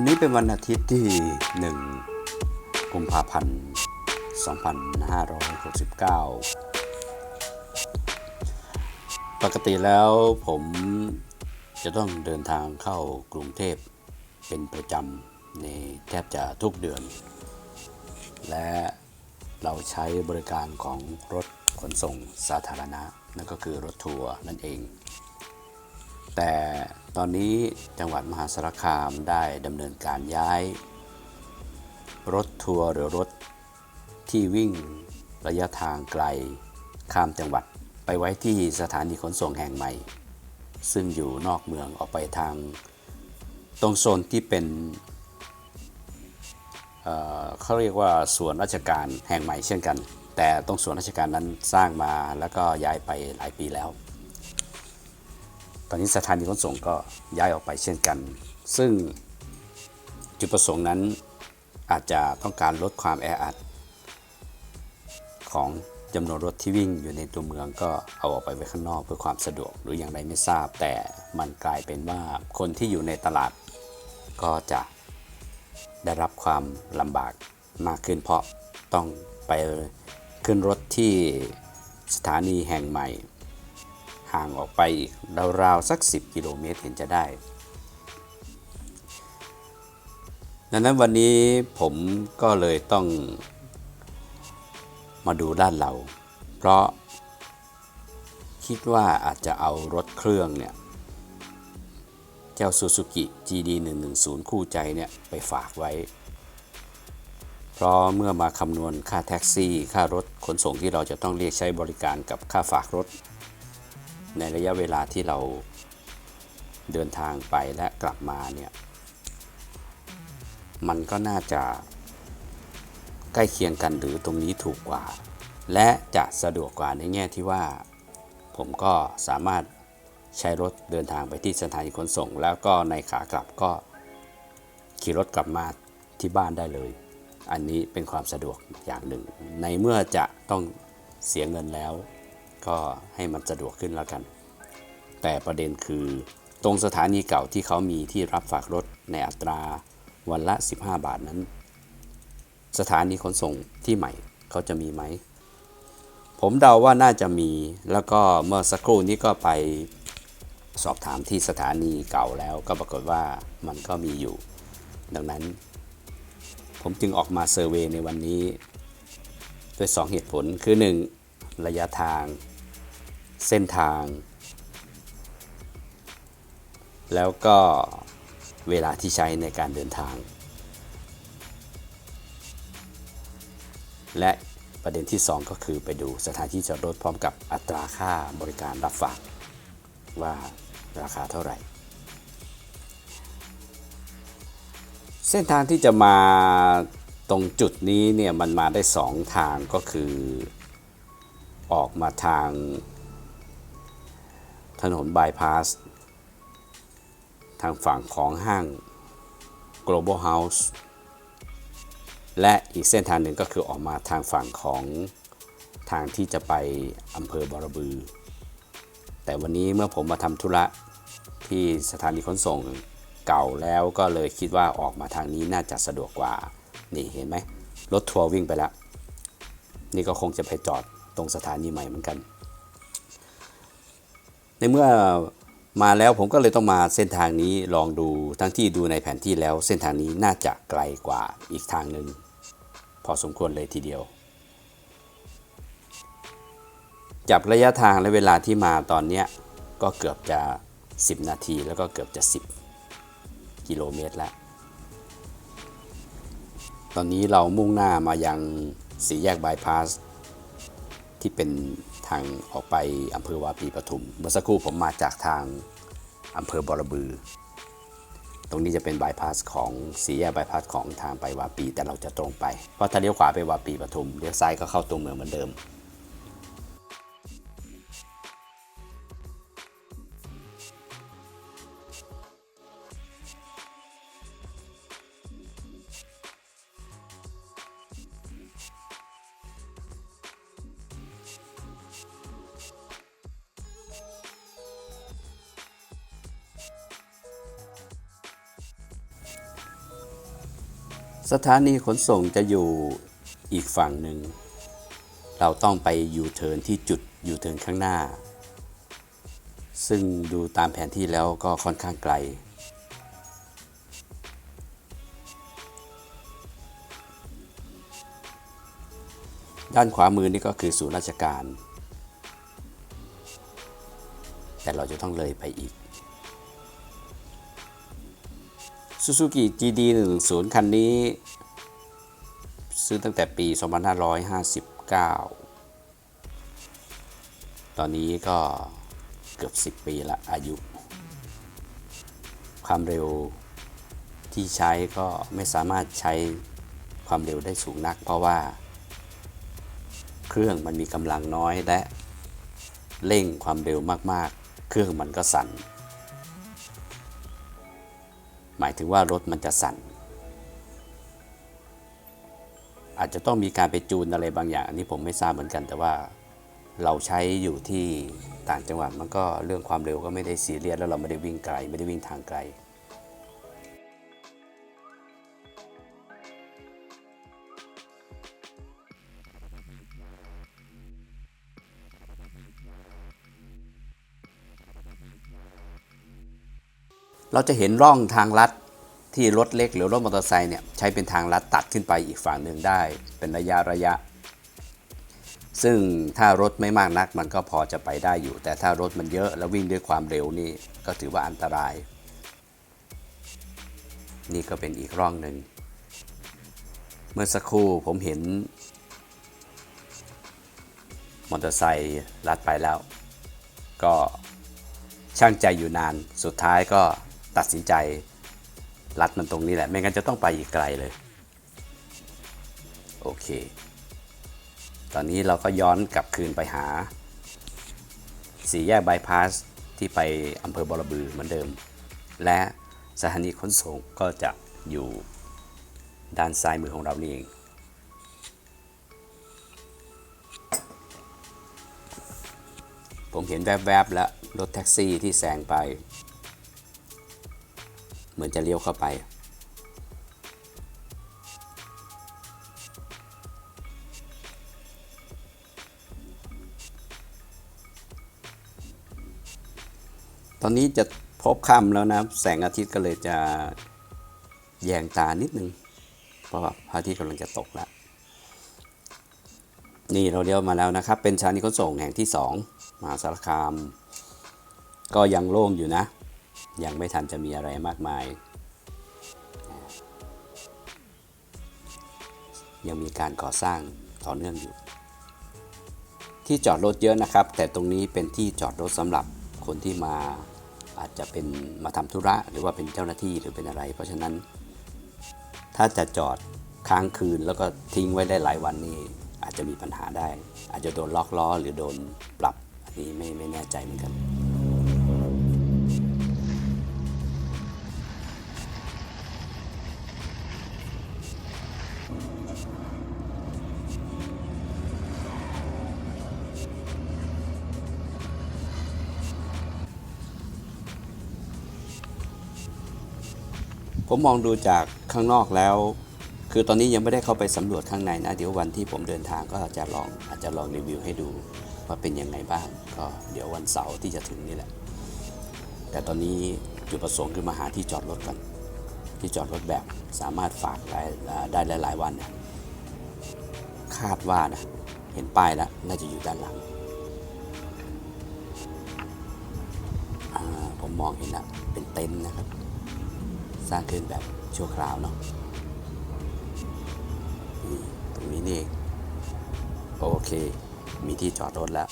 วันนี้เป็นวันอาทิตย์ที่ 1 กุมภาพันธ์ 2569 ปกติแล้วผมจะต้องเดินทางเข้ากรุงเทพเป็นประจำในแทบจะทุกเดือน และเราใช้บริการของรถขนส่งสาธารณะ นั่นก็คือรถทัวร์นั่นเอง แต่ ตอนนี้จังหวัดมหาสารคามได้ดำเนินการย้าย รถทัวร์หรือรถที่วิ่งระยะทางไกล ข้ามจังหวัดไปไว้ที่สถานีขนส่งแห่งใหม่ ซึ่งอยู่นอกเมืองออกไปทาง ตรงโซนที่เป็นเเขาเรียกว่าส่วนราชการแห่งใหม่เช่นกัน แต่ตรงส่วนราชการนั้นสร้างมาแล้วก็ย้ายไปหลายปีแล้ว ตอนนี้สถานีขนส่งก็ย้ายออกไปเช่นกัน ซึ่งจุดประสงค์นั้นอาจจะต้องการลดความแออัด ของจำนวนรถที่วิ่งอยู่ในตัวเมืองก็เอาออกไปไว้ข้างนอกเพื่อความสะดวกหรืออย่างไรไม่ทราบ แต่มันกลายเป็นว่าคนที่อยู่ในตลาด ก็จะได้รับความลำบากมากขึ้นเพราะต้องไปขึ้นรถที่สถานีแห่งใหม่ ห่างออกไปอีกราวๆสัก 10 กิโลเมตรเห็นจะได้ ดังนั้นวันนี้ผมก็เลยต้องมาดูด้านเรา เพราะคิดว่าอาจจะเอารถเครื่องเนี่ย เจ้า Suzuki GD 110คู่ใจเนี่ย ไปฝากไว้ เพราะเมื่อมาคำนวณค่าแท็กซี่ ค่ารถขนส่งที่เราจะต้องเรียกใช้บริการกับค่าฝากรถ ในระยะเวลาที่เราเดินทางไปและกลับมาเนี่ยมันก็น่าจะใกล้เคียงกันหรือตรงนี้ถูกกว่า และจะสะดวกกว่าในแง่ที่ว่า ผมก็สามารถใช้รถเดินทางไปที่สถานีขนส่ง แล้วก็ในขากลับก็ขี่รถกลับมาที่บ้านได้เลย อันนี้เป็นความสะดวกอย่างหนึ่ง ในเมื่อจะต้องเสียเงินแล้ว ก็ให้มันสะดวกขึ้นแล้วกัน แต่ประเด็นคือ ตรงสถานีเก่าที่เขามีที่รับฝากรถในอัตราวันละ 15 บาทนั้น สถานีขนส่งที่ใหม่เขาจะมีไหม ผมเดาว่าน่าจะมี แล้วก็เมื่อสักครู่นี้ก็ไปสอบถามที่สถานีเก่าแล้วก็ปรากฏว่ามันก็มีอยู่ ดังนั้น ผมจึงออกมาเซอร์เวยในวันนี้ ด้วย 2 เหตุผลคือ 1. ระยะทาง เส้นทาง แล้วก็เวลาที่ใช้ในการเดินทาง และประเด็นที่ 2 ก็คือไปดูสถานที่จอดรถพร้อมกับอัตราค่าบริการรับฝาก ว่าราคาเท่าไหร่ เส้นทางที่จะมาตรงจุดนี้เนี่ยมันมาได้ 2 ทางก็คือ ออกมาทางถนนบายพาสทางฝั่งของห้าง Global House และอีกเส้นทางหนึ่งก็คือออกมาทางฝั่งของทางที่จะไปอำเภอบระบือ แต่วันนี้เมื่อผมมาทำธุระที่สถานีขนส่งเก่าแล้วก็เลยคิดว่าออกมาทางนี้น่าจะสะดวกกว่า นี่เห็นไหมรถทัวร์วิ่งไปแล้ว นี่ก็คงจะไปจอด ตรงสถานีใหม่เหมือนกัน ในเมื่อมาแล้วผมก็เลยต้องมาเส้นทางนี้ลองดูทั้งที่ดูในแผนที่แล้ว เส้นทางนี้น่าจะไกลกว่าอีกทางหนึ่งพอสมควรเลยทีเดียว จับระยะทางและเวลาที่มาตอนนี้ก็เกือบจะ 10 นาทีแล้วก็เกือบจะ 10 กิโลเมตรแล้ว ตอนนี้เรามุ่งหน้ามายังสี่แยกบายพาส ที่เป็นทางออกไปอำเภอวาปีปทุม เมื่อสักครู่ผมมาจากทางอำเภอบอระบือ ตรงนี้จะเป็นบายพาสของสีแยกบายพาสของทางไปวาปีแต่เราจะตรงไป เพราะถ้าเลี้ยวขวาไปวาปีปทุมเลี้ยวซ้ายก็เข้าตัวเมืองเหมือนเดิม สถานีขนส่งจะอยู่อีกฝั่งหนึ่ง เราต้องไปยูเทิร์นที่จุดยูเทิร์นข้างหน้า ซึ่งดูตามแผนที่แล้วก็ค่อนข้างไกล ด้านขวามือนี่ก็คือศูนย์ราชการ แต่เราจะต้องเลยไปอีก Suzuki GD 110คันนี้ ซื้อตั้งแต่ปี 2559 ตอนนี้ก็เกือบ 10 ปีละอายุ ความเร็วที่ใช้ก็ไม่สามารถใช้ความเร็วได้สูงนัก เพราะว่า เครื่องมันมีกำลังน้อยและเร่งความเร็วมากๆ เครื่องมันก็สั่น หมายถึงว่ารถมันจะสั่น อาจจะต้องมีการไปจูนอะไรบางอย่าง อันนี้ผมไม่ทราบเหมือนกัน แต่ว่าเราใช้อยู่ที่ต่างจังหวัดมันก็เรื่องความเร็วก็ไม่ได้ซีเรียสแล้วเราไม่ได้วิ่งไกล ไม่ได้วิ่งทางไกล เราจะเห็นร่องทางลัดที่รถเล็กหรือรถมอเตอร์ไซค์เนี่ยใช้เป็นทางลัดตัดขึ้นไปอีกฝั่งหนึ่งได้ เป็นระยะระยะ ซึ่งถ้ารถไม่มากนักมันก็พอจะไปได้อยู่ แต่ถ้ารถมันเยอะแล้ววิ่งด้วยความเร็วนี่ก็ถือว่าอันตราย นี่ก็เป็นอีกร่องหนึ่ง เมื่อสักครู่ผมเห็นมอเตอร์ไซค์ลัดไปแล้ว ก็ช่างใจอยู่นานสุดท้ายก็ ตัดสินใจลัดมันตรงนี้แหละ ไม่งั้นจะต้องไปอีกไกลเลย โอเค ตอนนี้เราก็ย้อนกลับคืนไปหา สี่แยกบายพาสที่ไปอำเภอบรบือเหมือนเดิม และสถานีขนส่งก็จะอยู่ด้านซ้ายมือของเรานี่เอง ผมเห็นแวบๆแล้วรถแท็กซี่ที่แซงไป เหมือนจะเลี้ยวเข้าไป ตอนนี้จะพบค่ำแล้วนะแสงอาทิตย์ก็เลยจะแยงตานิดนึง เพราะว่าพระอาทิตย์กำลังจะตกแล้ว นี่เราเลี้ยวมาแล้วนะครับ เป็นสถานีขนส่งแห่งที่ 2มหาสารคาม ก็ยังโล่งอยู่นะ ยังไม่ทันจะมีอะไรมากมาย ยังมีการก่อสร้างต่อเนื่องอยู่ ที่จอดรถเยอะนะครับ แต่ตรงนี้เป็นที่จอดรถสำหรับคนที่มาอาจจะเป็นมาทำธุระ หรือว่าเป็นเจ้าหน้าที่หรือเป็นอะไร เพราะฉะนั้น ถ้าจะจอดค้างคืนแล้วก็ทิ้งไว้ได้หลายวันนี่อาจจะมีปัญหาได้ อาจจะโดนล็อกล้อหรือโดนปรับ อันนี้ไม่ไม่แน่ใจเหมือนกัน ผมมองดูจากข้างนอกแล้ว คือตอนนี้ยังไม่ได้เข้าไปสำรวจข้างในนะ เดี๋ยววันที่ผมเดินทางก็จะลองอาจจะลองรีวิวให้ดูว่าเป็นยังไงบ้างก็เดี๋ยววันเสาร์ที่จะถึงนี่แหละ แต่ตอนนี้จุดประสงค์คือมาหาที่จอดรถก่อน ที่จอดรถแบบสามารถฝากได้ได้หลาย ๆ วันนะคาดว่านะเห็นป้ายแล้วน่าจะอยู่ด้านหลังผมมองเห็นล้วเป็นเต็นท์นะครับ สร้างขึ้นแบบชั่วคราวเนาะตรงนี้นี่เองโอเค มีที่จอดรถแล้ว